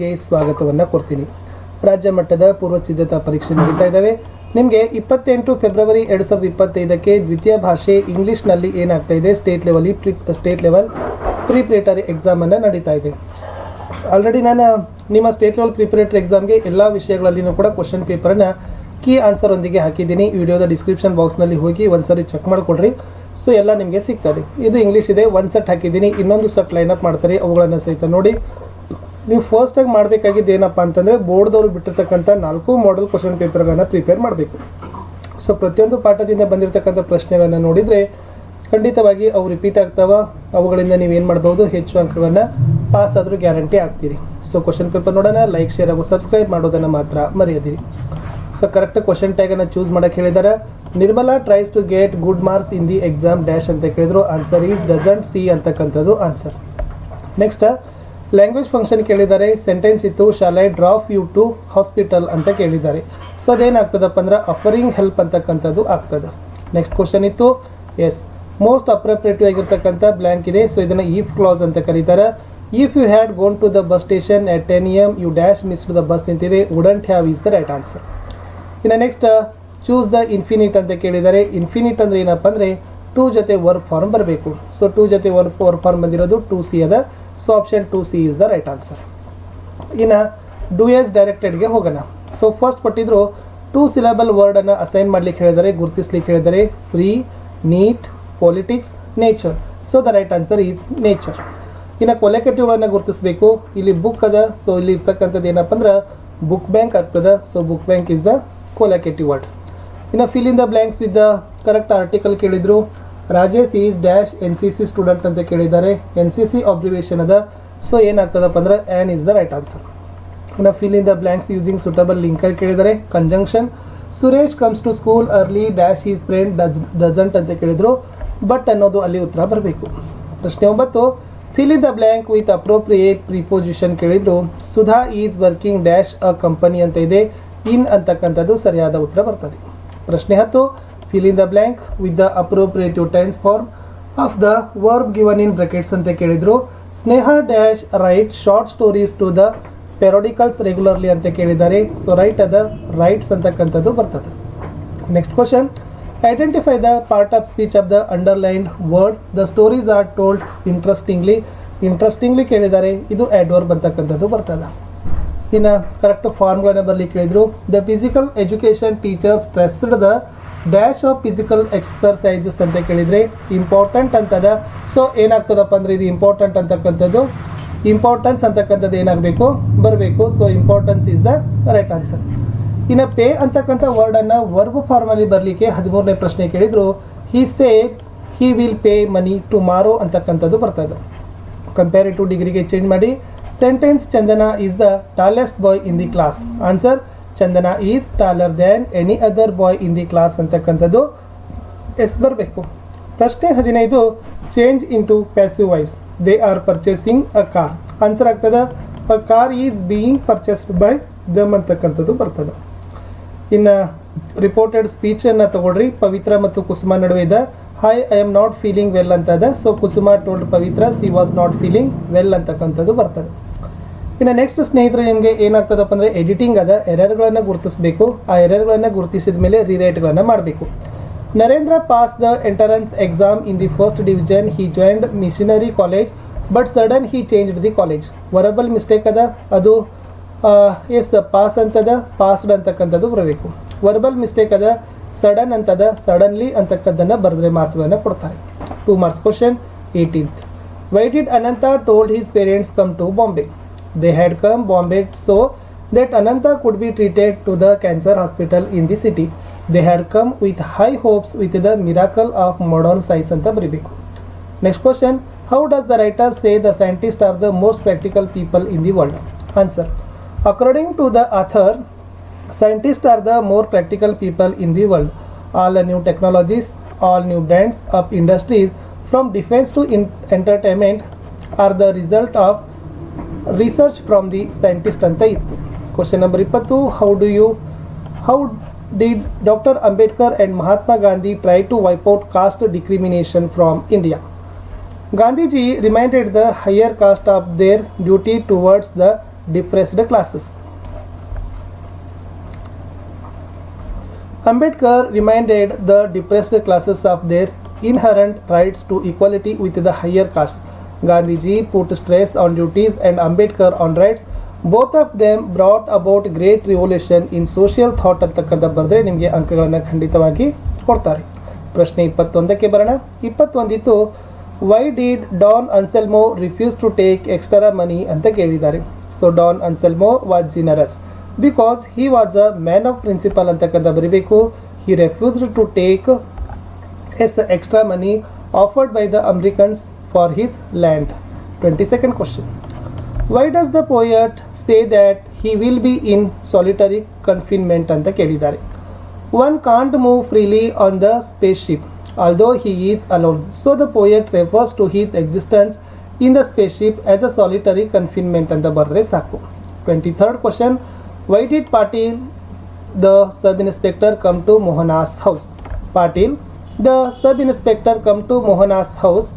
ಗೆ ಸ್ವಾಗತವನ್ನು ಕೊಡ್ತೀನಿ. ರಾಜ್ಯ ಮಟ್ಟದ ಪೂರ್ವ ಸಿದ್ಧತಾ ಪರೀಕ್ಷೆ ನಡೀತಾ ಇದ್ದಾವೆ ನಿಮಗೆ ಇಪ್ಪತ್ತೆಂಟು ಫೆಬ್ರವರಿ ಎರಡು ಸಾವಿರದ ಇಪ್ಪತ್ತೈದಕ್ಕೆ ದ್ವಿತೀಯ ಭಾಷೆ ಇಂಗ್ಲೀಷ್ನಲ್ಲಿ ಏನಾಗ್ತಾ ಇದೆ? State level state level, preparatory ಎಕ್ಸಾಮನ್ನು ನಡೀತಾ ಇದೆ. ಆಲ್ರೆಡಿ ನಾನು ನಿಮ್ಮ ಸ್ಟೇಟ್ ಲೆವೆಲ್ ಪ್ರಿಪರೇಟರಿ ಎಕ್ಸಾಮ್ಗೆ ಎಲ್ಲ ವಿಷಯಗಳಲ್ಲಿನೂ ಕೂಡ ಕ್ವಶನ್ ಪೇಪರನ್ನು ಕೀ ಆನ್ಸರ್ ಒಂದಿಗೆ ಹಾಕಿದ್ದೀನಿ. ವಿಡಿಯೋದ ಡಿಸ್ಕ್ರಿಪ್ಷನ್ ಬಾಕ್ಸ್ನಲ್ಲಿ ಹೋಗಿ ಒಂದ್ಸರಿ ಚೆಕ್ ಮಾಡಿಕೊಡ್ರಿ. ಸೊ ಎಲ್ಲ ನಿಮಗೆ ಸಿಗ್ತದೆ. ಇದು ಇಂಗ್ಲೀಷ್ ಇದೆ. ಒಂದು ಸೆಟ್ ಹಾಕಿದ್ದೀನಿ. ಇನ್ನೊಂದು ಸೆಟ್ ಲೈನ್ ಅಪ್ ಮಾಡ್ತಾರೆ. ಅವುಗಳನ್ನು ಸಹಿತ ನೋಡಿ. ನೀವು ಫಸ್ಟಾಗಿ ಮಾಡಬೇಕಾಗಿದ್ದು ಏನಪ್ಪ ಅಂತಂದರೆ ಬೋರ್ಡ್ದವರು ಬಿಟ್ಟಿರ್ತಕ್ಕಂಥ ನಾಲ್ಕು ಮಾಡೆಲ್ ಕ್ವಶನ್ ಪೇಪರ್ಗಳನ್ನು ಪ್ರಿಪೇರ್ ಮಾಡಬೇಕು. ಸೊ ಪ್ರತಿಯೊಂದು ಪಾಠದಿಂದ ಬಂದಿರತಕ್ಕಂಥ ಪ್ರಶ್ನೆಗಳನ್ನು ನೋಡಿದರೆ ಖಂಡಿತವಾಗಿ ಅವು ರಿಪೀಟ್ ಆಗ್ತಾವ. ಅವುಗಳಿಂದ ನೀವು ಏನು ಮಾಡ್ಬೋದು? ಹೆಚ್ಚು ಅಂಕಗಳನ್ನು ಪಾಸ್ ಆದರೂ ಗ್ಯಾರಂಟಿ ಆಗ್ತೀರಿ. ಸೊ ಕ್ವಶನ್ ಪೇಪರ್ ನೋಡೋಣ ಲೈಕ್ ಶೇರ್ ಹಾಗೂ ಸಬ್ಸ್ಕ್ರೈಬ್ ಮಾಡೋದನ್ನು ಮಾತ್ರ ಮರೆಯದಿರಿ. ಸೊ ಕರೆಕ್ಟ್ ಕ್ವಶನ್ ಟ್ಯಾಗನ್ನು ಚೂಸ್ ಮಾಡೋಕೆ ಹೇಳಿದ್ದಾರೆ Nirmala tries to get good marks in the exam dash ಅಂತ ಕೇಳಿದ್ರು. ಆನ್ಸರ್ ಈಸ್ ಡಸಂಟ್ ಸಿ ಅಂತಕ್ಕಂಥದ್ದು ಆನ್ಸರ್ ನೆಕ್ಸ್ಟ್ ಲ್ಯಾಂಗ್ವೇಜ್ ಫಂಕ್ಷನ್ ಕೇಳಿದ್ದಾರೆ ಸೆಂಟೆನ್ಸ್ ಇತ್ತು ಶಾಲೆ ಡ್ರಾಪ್ ಯು ಟು ಹಾಸ್ಪಿಟಲ್ ಅಂತ ಕೇಳಿದ್ದಾರೆ. ಸೊ ಅದೇನಾಗ್ತದಪ್ಪ ಅಂದ್ರೆ ಅಫರಿಂಗ್ ಹೆಲ್ಪ್ ಅಂತಕ್ಕಂಥದ್ದು ಆಗ್ತದೆ. ನೆಕ್ಸ್ಟ್ ಕ್ವಶನ್ ಇತ್ತು. ಎಸ್ ಮೋಸ್ಟ್ ಅಪ್ರೋಪ್ರಿಯೇಟಿವ್ ಆಗಿರ್ತಕ್ಕಂಥ ಬ್ಲ್ಯಾಂಕ್ ಇದೆ. ಸೊ ಇದನ್ನು ಈಫ್ ಕ್ಲಾಸ್ ಅಂತ ಕರೀತಾರೆ. If you had gone to the bus station at ten M you dash missed the bus ನಿಂತಿದೆ. Wouldn't have is the right answer ಇನ್ನು next choose the infinite ಅಂತ ಕೇಳಿದ್ದಾರೆ infinite ಅಂದ್ರೆ ಏನಪ್ಪ ಅಂದರೆ ಟೂ ಜೊತೆ ವರ್ಕ್ ಫಾರ್ಮ್ ಬರಬೇಕು. ಸೊ ಟೂ ಜೊತೆ ವರ್ಕ್ ವರ್ಕ್ ಫಾರ್ಮ್ ಬಂದಿರೋದು ಟೂ ಸಿ ಅದ. So option to see is the right answer ಇನ್ನು ಡು ಎಸ್ ಡೈರೆಕ್ಟೆಡ್ಗೆ ಹೋಗೋಣ. ಸೊ ಫಸ್ಟ್ ಕೊಟ್ಟಿದ್ರು ಟೂ ಸಿಲೆಬಲ್ ವರ್ಡನ್ನು ಅಸೈನ್ ಮಾಡ್ಲಿಕ್ಕೆ ಹೇಳಿದರೆ, ಗುರುತಿಸ್ಲಿಕ್ಕೆ ಹೇಳಿದರೆ free neat politics nature so the right answer is nature ಇನ್ನು ಕೊಲೆಕಟಿವ್ಗಳನ್ನು ಗುರುತಿಸಬೇಕು. ಇಲ್ಲಿ ಬುಕ್ ಅದ. ಸೊ ಇಲ್ಲಿ ಇರ್ತಕ್ಕಂಥದ್ದು ಏನಪ್ಪ ಅಂದ್ರೆ ಬುಕ್ ಬ್ಯಾಂಕ್ ಆಗ್ತದೆ. So book bank is the collective word ಇನ್ನು fill in the blanks with the correct article ಕೇಳಿದ್ರು. Rajesh is dash N C C student ಅಂತ ಕೇಳಿದ್ದಾರೆ. ಎನ್ ಸಿ ಸಿ ಅಬ್ಸರ್ವೇಷನ್ ಅದ. ಸೊ ಏನಾಗ್ತದಪ್ಪ ಅಂದ್ರೆ an is the right answer ಇನ್ನು fill in the blanks using suitable linker ಕೇಳಿದ್ದಾರೆ. Conjunction Suresh comes to school early dash is friend does doesn't ಅಂತ ಕೇಳಿದ್ರು. But ಅನ್ನೋದು ಅಲ್ಲಿ ಉತ್ತರ ಬರಬೇಕು. ಪ್ರಶ್ನೆ ಒಂಬತ್ತು. Fill in the blank with appropriate preposition ಕೇಳಿದ್ರು. Sudha is working dash a company ಅಂತ ಇದೆ. ಇನ್ ಅಂತಕ್ಕಂಥದ್ದು ಸರಿಯಾದ ಉತ್ತರ ಬರ್ತದೆ. ಪ್ರಶ್ನೆ ಹತ್ತು. Fill in the blank with the appropriate tense form of the verb given in brackets ಅಂತ ಕೇಳಿದ್ರು. Sneha dash write short stories to the periodicals regularly ಅಂತ ಕೇಳಿದ್ದಾರೆ. ಸೊ ರೈಟ್ ಅದ ರೈಟ್ಸ್ ಅಂತಕ್ಕಂಥದ್ದು ಬರ್ತದೆ. Next question identify the part of speech of the underlined word the stories are told interestingly interestingly ಕೇಳಿದ್ದಾರೆ. ಇದು adverb ಅಂತಕ್ಕಂಥದ್ದು ಬರ್ತದೆ. ಇನ್ನು ಕರೆಕ್ಟ್ ಫಾರ್ಮ್ಗಳನ್ನ ಬರಲಿ ಕೇಳಿದರು the physical education teacher stressed the dash of physical exercises ಅಂತ ಕೇಳಿದರೆ ಇಂಪಾರ್ಟೆಂಟ್ ಅಂತದ. ಸೊ ಏನಾಗ್ತದಪ್ಪ ಅಂದರೆ ಇದು ಇಂಪಾರ್ಟೆಂಟ್ ಅಂತಕ್ಕಂಥದ್ದು. ಇಂಪಾರ್ಟೆನ್ಸ್ ಅಂತಕ್ಕಂಥದ್ದು ಏನಾಗಬೇಕು? ಬರಬೇಕು. So importance is the right answer ಇನ್ನು ಪೇ ಅಂತಕ್ಕಂಥ ವರ್ಡನ್ನು ವರ್ಬ್ ಫಾರ್ಮಲ್ಲಿ ಬರಲಿಕ್ಕೆ ಹದಿಮೂರನೇ ಪ್ರಶ್ನೆ ಕೇಳಿದರು. He say he will pay money tomorrow ಅಂತಕ್ಕಂಥದ್ದು ಬರ್ತದೆ. ಕಂಪೇರಿಟಿವ್ ಡಿಗ್ರಿಗೆ ಚೇಂಜ್ ಮಾಡಿ. Sentence Chandana is the tallest boy in the class answer Chandana is taller than any other boy in the class ಅಂತಕ್ಕಂಥದ್ದು ಎಸ್ ಬರಬೇಕು. ಪ್ರಶ್ನೆ ಹದಿನೈದು change into passive voice they are purchasing a car answer ಆಗ್ತದೆ? A car is being purchased by them ಅಂತಕ್ಕಂಥದ್ದು ಬರ್ತದೆ. ಇನ್ನು reported ಸ್ಪೀಚನ್ನು ತಗೊಳ್ರಿ. ಪವಿತ್ರ ಮತ್ತು ಕುಸುಮ ನಡುವೆ ಇದೆ. Hi I am not feeling well ಅಂತ ಇದೆ so Kusuma told Pavitra she was not feeling well ಅಂತಕ್ಕಂಥದ್ದು ಬರ್ತದೆ. ಇನ್ನು ನೆಕ್ಸ್ಟ್ ಸ್ನೇಹಿತರೆ, ನಿಮಗೆ ಏನಾಗ್ತದಪ್ಪ ಅಂದರೆ ಎಡಿಟಿಂಗ್ ಅದ ಎರರ್ಗಳನ್ನು ಗುರುತಿಸಬೇಕು. ಆ ಎರರ್ಗಳನ್ನು ಗುರುತಿಸಿದ ಮೇಲೆ ರಿರೈಟ್ಗಳನ್ನು ಮಾಡಬೇಕು. Narendra pass the entrance exam in the first division he joined missionary college but sudden he changed the college verbal mistake ಅದ. ಅದು ಎಸ್ ಪಾಸ್ ಅಂತದ ಪಾಸ್ಡ್ ಅಂತಕ್ಕಂಥದ್ದು ಬರಬೇಕು. ವರ್ಬಲ್ ಮಿಸ್ಟೇಕ್ ಅದ ಸಡನ್ ಅಂತದ ಸಡನ್ಲಿ ಅಂತಕ್ಕದ್ದನ್ನು ಬರೆದ್ರೆ ಮಾರ್ಕ್ಸ್ಗಳನ್ನು ಕೊಡ್ತಾರೆ. Two marks question eighteenth why did Ananta told his parents come to Bombay They had come Bombay so that Ananta could be treated to the cancer hospital in the city. They had come with high hopes with the miracle of modern science and the Bribiku. Next question How does the writer say the scientists are the most practical people in the world? Answer According to the author, scientists are the more practical people in the world. All the new technologies, all new brands of industries, from defense to entertainment, are the result of research from the scientist ಅಂತ ಇತ್ತು question number ಇಪ್ಪತ್ತು how do you how did doctor Ambedkar and Mahatma Gandhi try to wipe out caste discrimination from India Gandhiji reminded the higher caste of their duty towards the depressed classes. Ambedkar reminded the depressed classes of their inherent rights to equality with the higher caste. Gandhiji put stress on duties and Ambedkar on rights. Both of them brought about great revolution in social thought ಅಂತಕ್ಕಂಥ ಬರೆದ್ರೆ ನಿಮಗೆ ಅಂಕಗಳನ್ನು ಖಂಡಿತವಾಗಿ ಕೊಡ್ತಾರೆ. ಪ್ರಶ್ನೆ ಇಪ್ಪತ್ತೊಂದಕ್ಕೆ ಬರೋಣ. ಇಪ್ಪತ್ತೊಂದಿತ್ತು why did Don Anselmo refuse to take extra money ಅಂತ ಕೇಳಿದ್ದಾರೆ. So Don Anselmo was generous because he was a man of principle ಅಂತಕ್ಕಂಥ ಬರೀಬೇಕು. He refused to take as extra money offered by the Americans for his land twenty second question why does the poet say that he will be in solitary confinement ಅಂತ ಕೇಳಿದ್ದಾರೆ one can't move freely on the space ship although he is alone. So the poet refers to his existence in the spaceship as a solitary confinement ಅಂತ ಬರೆದ್ರೆ ಸಾಕು twenty third question why did Patil the sub inspector come to Mohan's house Patil the sub inspector come to Mohan's house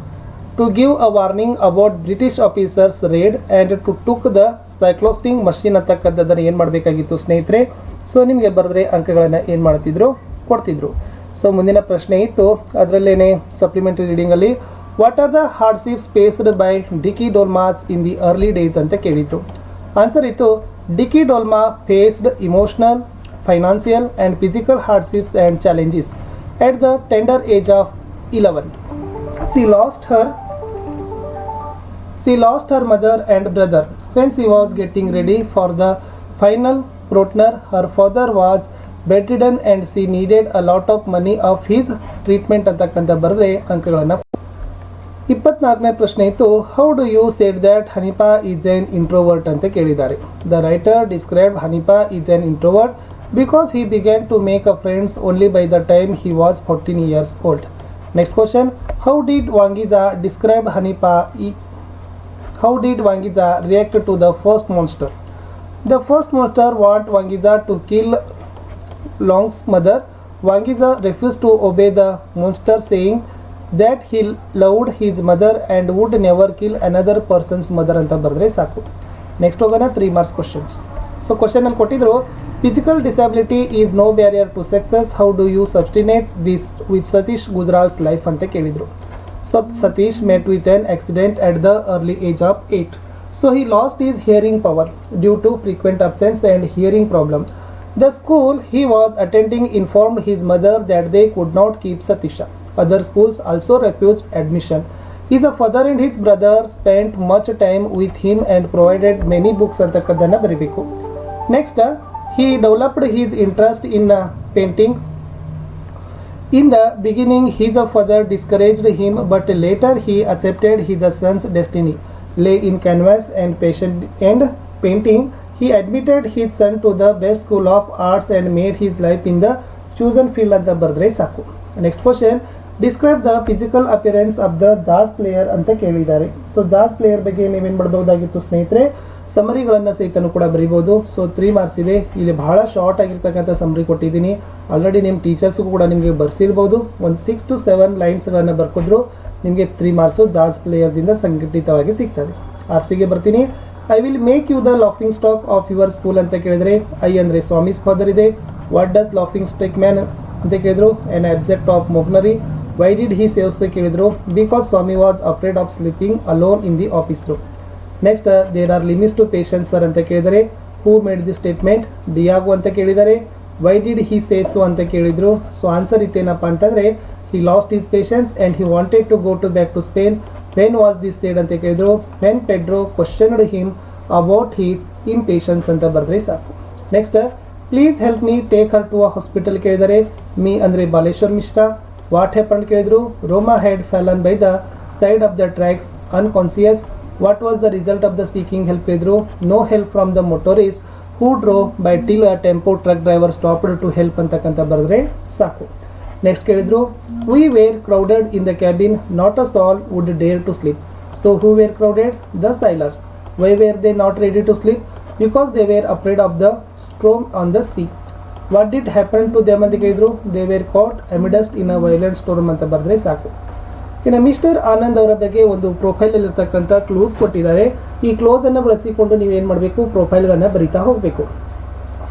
to give a warning about British officers raid and to took the cyclostyling machine ಅಂತಕ್ಕಂಥದ್ದನ್ನು ಏನು ಮಾಡಬೇಕಾಗಿತ್ತು ಸ್ನೇಹಿತರೆ? So ನಿಮಗೆ ಬರೆದ್ರೆ ಅಂಕಗಳನ್ನು ಏನು ಮಾಡ್ತಿದ್ರು? ಕೊಡ್ತಿದ್ರು. ಸೊ ಮುಂದಿನ ಪ್ರಶ್ನೆ ಇತ್ತು. ಅದರಲ್ಲೇನೆ supplementary ರೀಡಿಂಗಲ್ಲಿ what are the hardships faced by Dicky Dolma's in the early days ಅಂತ ಕೇಳಿದ್ರು. ಆನ್ಸರ್ ಇತ್ತು Dicky Dolma faced emotional financial and physical hardships and challenges at the tender age of eleven she lost her She lost her mother and brother when she was getting ready for the final protner. Her father was bedridden and she needed a lot of money of his treatment. ಅಂತಕ್ಕಂಥ ಬರೆದ್ರೆ ಅಂಕಗಳನ್ನು. ಇಪ್ಪತ್ನಾಲ್ಕನೇ ಪ್ರಶ್ನೆ ಇತ್ತು how do you said that Hanifa is an introvert ಅಂತ ಕೇಳಿದ್ದಾರೆ. The writer describe Hanifa is an introvert because he began to make a friends only by the time he was fourteen years old next question how did Wangiza describe Hanifa is How did Wangiza react to the first monster? The first monster want Wangiza to kill Long's mother. Wangiza refused to obey the monster saying that he loved his mother and would never kill another person's mother ಅಂತ ಬರೆದ್ರೆ ಸಾಕು next ಹೋಗೋಣ three marks questions so question ಅಲ್ಲಿ ಕೊಟ್ಟಿದ್ರು physical disability is no barrier to success how do you substantiate this with Satish Gujral's life ಅಂತ ಕೇಳಿದ್ರು So Satish met with an accident at the early age of 8. So he lost his hearing power due to frequent absence and hearing problem. The school he was attending informed his mother that they could not keep Satisha. Other schools also refused admission. His father and his brother spent much time with him and provided many books ಅಂತಕ್ಕದ್ದನ್ನು ಬರೀಬೇಕು next he developed his interest in uh, painting in the beginning, his father discouraged him, but later he accepted his son's destiny. Lay in canvas and patient and painting, he admitted his son to the best school of arts and made his life in the chosen field ಅಂತ ಬರೆದ್ರೆ ಸಾಕು next question describe the physical appearance of the jazz player ಅಂತ ಕೇಳಿದ್ದಾರೆ so jazz player ಬಗ್ಗೆ ನೀವೇನು ಮಾಡಬಹುದಾಗಿತ್ತು ಸ್ನೇಹಿತರೆ ಸಮರಿಗಳನ್ನು ಸಹಿತನು ಕೂಡ ಬರಿಬೋದು. ಸೊ ತ್ರೀ ಮಾರ್ಕ್ಸ್ ಇದೆ ಇಲ್ಲಿ ಬಹಳ ಶಾರ್ಟ್ ಆಗಿರ್ತಕ್ಕಂಥ ಸಮರಿ ಕೊಟ್ಟಿದ್ದೀನಿ. ಆಲ್ರೆಡಿ ನಿಮ್ಮ ಟೀಚರ್ಸ್ಗೂ ಕೂಡ ನಿಮಗೆ ಬರ್ಸಿರ್ಬೋದು. ಒಂದು ಸಿಕ್ಸ್ ಟು ಸೆವೆನ್ ಲೈನ್ಸ್ಗಳನ್ನು ಬರ್ಕೊದ್ರು ನಿಮಗೆ ತ್ರೀ ಮಾರ್ಕ್ಸು ಜಾಸ್ ಪ್ಲೇಯರ್ದಿಂದ ಸಂಘಟಿತವಾಗಿ ಸಿಗ್ತದೆ. ಆರ್ ಸಿಗೆ ಬರ್ತೀನಿ. I will make you the laughing stock of your school ಅಂತ ಕೇಳಿದ್ರೆ ಐ ಅಂದರೆ ಸ್ವಾಮಿ ಫಾದರ್ ಇದೆ what does laughing stake man ಅಂತ ಕೇಳಿದ್ರು. ಎನ್ ಅಬ್ಜೆಕ್ಟ್ ಆಫ್ ಮೊಹ್ನರಿ ವೈ ಡಿಡ್ ಹಿ ಸೇವ್ಸ್ ಕೇಳಿದ್ರು. Because Swami was afraid of sleeping alone in the office room next there are limits to patience sir ಅಂತ ಕೇಳಿದರೆ who made the statement Diego ಅಂತ ಕೇಳಿದ್ದಾರೆ why did he says ಅಂತ ಕೇಳಿದರು? So answer ಇತ್ತೇನಪ್ಪ ಅಂತಂದರೆ he lost his patience and he wanted to go to back to Spain when was this said ಅಂತ ಕೇಳಿದರು? When Pedro questioned him about his impatience ಅಂತ ಬರೆದ್ರೆ ಸಾಕು. Next please help me take her to a hospital ಕೇಳಿದರೆ me ಅಂದರೆ Baleshwar Mishra. What happen ಕೇಳಿದರು? Roma had fallen by the side of the tracks unconscious what was the result of the seeking help ಇದ್ರು no help from the motorist who drove by till a tempo truck driver stopped to help ಅಂತಕ್ಕಂಥ ಬರೆದ್ರೆ ಸಾಕು next ಕೇಳಿದ್ರು we were crowded in the cabin not a soul would dare to sleep so who were crowded the sailors why were they not ready to sleep because they were afraid of the storm on the sea what did happen to them ಅಂತ ಕೇಳಿದ್ರು they were caught amidst in a violent storm ಅಂತ ಬರೆದ್ರೆ ಸಾಕು ಇನ್ನು mister Anand ಅವರ ಬಗ್ಗೆ ಒಂದು profile ಇರತಕ್ಕಂತ ಕ್ಲೋಸ್ ಕೊಟ್ಟಿದ್ದಾರೆ. ಈ ಕ್ಲೋಸ್ ಅನ್ನು ಬಳಸಿಕೊಂಡು ನೀವು ಏನು ಮಾಡಬೇಕು? ಪ್ರೊಫೈಲ್ಗಳನ್ನು ಬರಿತಾ ಹೋಗಬೇಕು.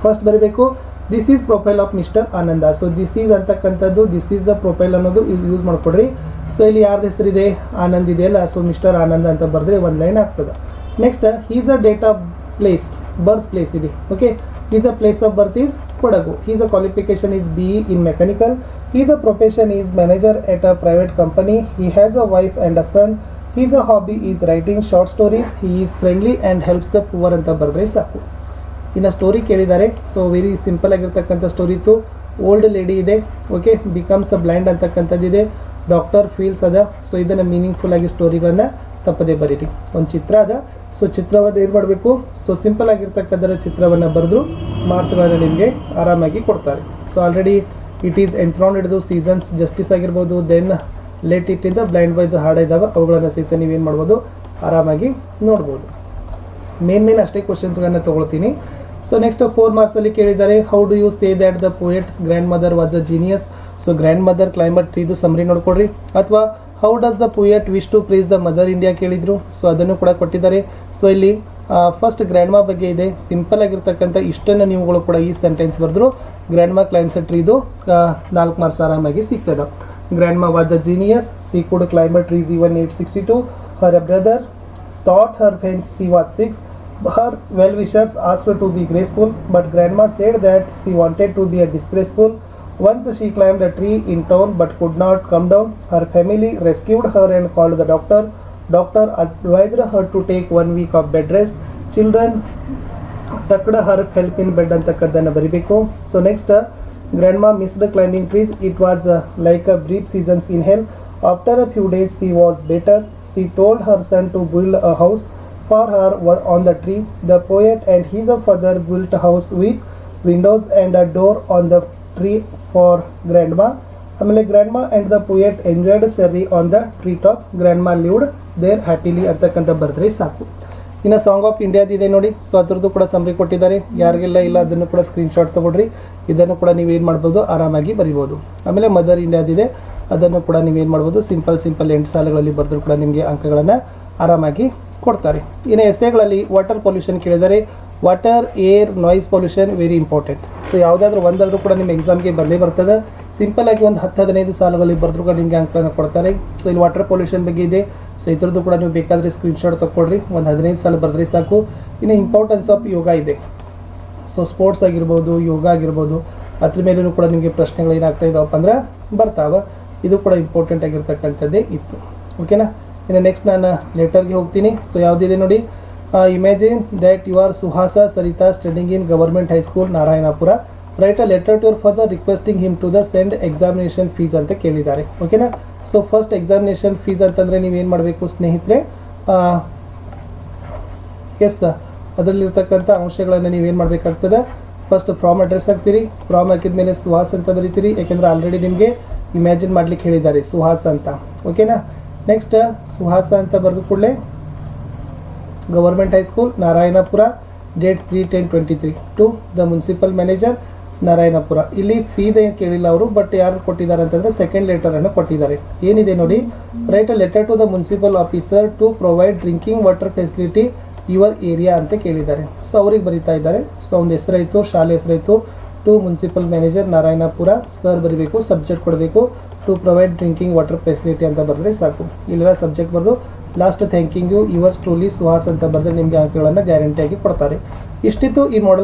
ಫಸ್ಟ್ ಬರಬೇಕು this is profile of mister Ananda. So this is ಅಂತಕ್ಕಂಥದ್ದು ದಿಸ್ ಈಸ್ ದ ಪ್ರೊಫೈಲ್ ಅನ್ನೋದು ಇಲ್ಲಿ ಯೂಸ್ ಮಾಡ್ಕೊಡ್ರಿ. ಸೊ ಇಲ್ಲಿ ಯಾರ್ದು ಹೆಸರಿದೆ? ಆನಂದ್ ಇದೆಯಲ್ಲ. ಸೊ ಮಿಸ್ಟರ್ ಆನಂದ್ ಅಂತ ಬರೆದ್ರೆ ಒಂದು ಲೈನ್ ಆಗ್ತದೆ. Next is a date of place birth place ಇದೆ. Okay is a place of birth is Kodagu. Is a qualification is B in mechanical is a profession is manager at a private company he has a wife and a son is a hobby is writing short stories he is friendly and helps the poor ಅಂತ ಬರೆದ್ರೆ ಸಾಕು ಇನ್ನು story ಕೇಳಿದ್ದಾರೆ so very simple ಆಗಿರ್ತಕ್ಕಂಥ story ಇತ್ತು. Old lady ಇದೆ okay becomes a blind ಅಂತಕ್ಕಂಥದ್ದಿದೆ doctor feels ಅದ ಸೊ ಇದನ್ನು ಮೀನಿಂಗ್ಫುಲ್ ಆಗಿ ಸ್ಟೋರಿಗಳನ್ನ ತಪ್ಪದೇ ಬರೀರಿ. ಒಂದು ಚಿತ್ರ ಅದ ಸೊ ಚಿತ್ರವನ್ನು ಏನು ಮಾಡಬೇಕು? ಸೊ ಸಿಂಪಲ್ ಆಗಿರ್ತಕ್ಕಂಥ ಚಿತ್ರವನ್ನು ಬರೆದು ಮಾರ್ಕ್ಸ್ಗಳನ್ನು ನಿಮಗೆ ಆರಾಮಾಗಿ ಕೊಡ್ತಾರೆ. ಸೊ ಆಲ್ರೆಡಿ ಇಟ್ ಈಸ್ ಎನ್ಥ್ರಾನ್ ಹಿಡಿದು ಸೀಸನ್ಸ್ ಜಸ್ಟಿಸ್ ಆಗಿರ್ಬೋದು ದೆನ್ ಲೇಟ್ ಇಟ್ಟಿಂದ ಬ್ಲೈಂಡ್ ಬೈದು ಹಾಡು ಇದ್ದಾವೆ ಅವುಗಳನ್ನು ಸಹಿತ ನೀವೇನು ಮಾಡ್ಬೋದು? ಆರಾಮಾಗಿ ನೋಡ್ಬೋದು. ಮೇನ್ ಮೇನ್ ಅಷ್ಟೇ ಕ್ವಶನ್ಸ್ಗಳನ್ನ ತೊಗೊಳ್ತೀನಿ. ಸೊ ನೆಕ್ಸ್ಟ್ ಫೋರ್ ಮಾರ್ಕ್ಸಲ್ಲಿ ಕೇಳಿದ್ದಾರೆ how do you say that the poet's grandmother was a genius so grandmother climate ಇದು ಸಮರಿ ನೋಡ್ಕೊಡ್ರಿ. ಅಥವಾ how does the poet wish to praise the mother India ಕೇಳಿದ್ರು? ಸೊ ಅದನ್ನು ಕೂಡ ಕೊಟ್ಟಿದ್ದಾರೆ. ಸೊ ಇಲ್ಲಿ ಫಸ್ಟ್ ಗ್ರ್ಯಾಂಡ್ಮಾ ಬಗ್ಗೆ ಇದೆ. ಸಿಂಪಲ್ ಆಗಿರ್ತಕ್ಕಂಥ ಇಷ್ಟನ್ನು ನೀವುಗಳು ಕೂಡ ಈ ಸೆಂಟೆನ್ಸ್ ಬರೆದ್ರು. ಗ್ರ್ಯಾಂಡ್ ಮಾ ಕ್ಲೈಮ್ಸೆಟ್ ಇದು ನಾಲ್ಕು ಮಾರ್ಕ್ಸ್ ಆರಾಮಾಗಿ ಸಿಗ್ತದೆ grandma was a genius she could climb trees even at sixty two her a brother thought her when she was six. Her well-wishers asked her to be graceful, but grandma said that she wanted to be a disgraceful. Once she climbed a tree in town but could not come down. Her family rescued her and called the doctor. Doctor advised her to take one week of bed rest. Children tucked her help in bed ಅಂತಕ್ಕದ್ದನ್ನು ಬರಿಬೇಕು so next grandma missed climbing trees it was like a brief seasons in hell after a few days she was better she told her son to build a house for her wa- on the tree. The poet and his father built a house with windows and a door on the tree for grandma. ಆಮೇಲೆ grandma and the poet enjoyed sherry on the tree top grandma lived there happily ಅಂತಕ್ಕಂಥ ಬರೆದ್ರೆ ಸಾಕು ಇನ್ನು song of ಇಂಡಿಯಾದಿದೆ ನೋಡಿ. So ಅದ್ರದ್ದು ಕೂಡ summary ಕೊಟ್ಟಿದ್ದಾರೆ. ಯಾರಿಗೆಲ್ಲ ಇಲ್ಲ, ಅದನ್ನು ಕೂಡ ಸ್ಕ್ರೀನ್ಶಾಟ್ ತೊಗೊಳ್ರಿ. ಇದನ್ನು ಕೂಡ ನೀವು ಏನು ಮಾಡ್ಬೋದು, ಆರಾಮಾಗಿ ಬರಿಬೋದು. ಆಮೇಲೆ ಮದರ್ ಇಂಡಿಯಾದಿದೆ ಅದನ್ನು ಕೂಡ ನೀವೇನು ಮಾಡ್ಬೋದು ಸಿಂಪಲ್ ಸಿಂಪಲ್ ಎಂಟು ಸಾಲುಗಳಲ್ಲಿ ಬರೆದ್ರು ಕೂಡ ನಿಮಗೆ ಅಂಕಗಳನ್ನು ಆರಾಮಾಗಿ ಕೊಡ್ತಾರೆ. ಇನ್ನು ಎಸ್ಸೆಗಳಲ್ಲಿ ವಾಟರ್ ಪೊಲ್ಯೂಷನ್ ಕೇಳಿದರೆ water air noise pollution very important so ಯಾವುದಾದ್ರೂ ಒಂದಾದರೂ ಕೂಡ ನಿಮ್ಮ ಎಕ್ಸಾಮ್ಗೆ ಬರಲೇ ಬರ್ತದೆ. ಸಿಂಪಲ್ ಆಗಿ ಒಂದು ಹತ್ತು, ಹದಿನೈದು ಸಾಲುಗಳಲ್ಲಿ ಬರೆದ್ರು ಕೂಡ ನಿಮಗೆ ಅಂಕಗಳನ್ನು ಕೊಡ್ತಾರೆ. ಸೊ ಇಲ್ಲಿ ವಾಟರ್ ಪೊಲ್ಯೂಷನ್ ಬಗ್ಗೆ ಇದೆ. ಸೊ ಇದ್ರದ್ದು ಕೂಡ ನೀವು ಬೇಕಾದರೆ ಸ್ಕ್ರೀನ್ಶಾಟ್ ತಗೊಳ್ರಿ ಒಂದು ಹದಿನೈದು ಸಲ ಬರೆದ್ರೆ ಸಾಕು. ಇನ್ನು ಇಂಪಾರ್ಟೆನ್ಸ್ ಆಫ್ ಯೋಗ ಇದೆ. ಸೊ ಸ್ಪೋರ್ಟ್ಸ್ ಆಗಿರ್ಬೋದು, ಯೋಗ ಆಗಿರ್ಬೋದು, ಅದ್ರ ಮೇಲೂ ಕೂಡ ನಿಮಗೆ ಪ್ರಶ್ನೆಗಳು ಏನಾಗ್ತಾ ಇದಾವಪ್ಪ ಅಂದ್ರೆ ಬರ್ತಾವೆ. ಇದು ಕೂಡ ಇಂಪಾರ್ಟೆಂಟ್ ಆಗಿರ್ತಕ್ಕಂಥದ್ದೇ ಇತ್ತು. ಓಕೆನಾ ಇನ್ನು ನೆಕ್ಸ್ಟ್ ನಾನು ಲೆಟರ್ಗೆ ಹೋಗ್ತೀನಿ. ಸೊ ಯಾವುದಿದೆ ನೋಡಿ? Imagine that you are Suhasa Sarita studying in government high school Narayanapura write a letter to father requesting him to the send examination fees ಅಂತ ಕೇಳಿದ್ದಾರೆ. ಓಕೆನಾ ಸೊ ಫಸ್ಟ್ ಎಕ್ಸಾಮಿನೇಷನ್ ಫೀಸ್ ಅಂತಂದರೆ ನೀವೇನು ಮಾಡಬೇಕು ಸ್ನೇಹಿತರೆ? ಎಸ್ ಅದರಲ್ಲಿರ್ತಕ್ಕಂಥ ಅಂಶಗಳನ್ನು ನೀವೇನು ಮಾಡಬೇಕಾಗ್ತದೆ? ಫಸ್ಟ್ ಫ್ರಾಮ್ ಅಡ್ರೆಸ್ ಹಾಕ್ತೀರಿ. ಫ್ರಾಮ್ ಹಾಕಿದ ಮೇಲೆ ಸುಹಾಸ್ ಅಂತ ಬರೀತೀರಿ. ಯಾಕೆಂದರೆ ಆಲ್ರೆಡಿ ನಿಮಗೆ ಇಮ್ಯಾಜಿನ್ ಮಾಡ್ಲಿಕ್ಕೆ ಹೇಳಿದ್ದಾರೆ ಸುಹಾಸ ಅಂತ. ಓಕೆನಾ ನೆಕ್ಸ್ಟ್ ಸುಹಾಸ ಅಂತ ಬರೆದ ಕೂಡಲೇ government high school Narayanapura date three ten twenty three to the municipal manager Narayanapura. ಇಲ್ಲಿ ಫೀದ ಏನು ಕೇಳಿಲ್ಲ ಅವರು ಬಟ್ ಯಾರು ಕೊಟ್ಟಿದ್ದಾರೆ ಅಂತಂದರೆ ಸೆಕೆಂಡ್ ಲೆಟರನ್ನು ಕೊಟ್ಟಿದ್ದಾರೆ. ಏನಿದೆ ನೋಡಿ write a letter to the municipal officer to provide drinking water facility your area ಅಂತ ಕೇಳಿದ್ದಾರೆ. ಸೊ ಅವ್ರಿಗೆ ಬರೀತಾ ಇದ್ದಾರೆ. ಸೊ ಒಂದು ಹೆಸರಾಯಿತು, ಶಾಲೆ ಹೆಸರಾಯಿತು. To municipal manager Narayanapura. Sir ಬರೀಬೇಕು ಸಬ್ಜೆಕ್ಟ್ ಕೊಡಬೇಕು. To provide drinking water facility ಅಂತ ಬರೆದ್ರೆ ಸಾಕು. ಇಲ್ಲೆಲ್ಲ ಸಬ್ಜೆಕ್ಟ್ ಬರೆದು last thanking you yours truly Suhas ಅಂತ ಬರೆದ್ರೆ ನಿಮಗೆ ಅಂಕಗಳನ್ನು ಗ್ಯಾರಂಟಿಯಾಗಿ ಕೊಡ್ತಾರೆ. ಇಷ್ಟಿತ್ತು ಈ ಮಾಡೆಲ್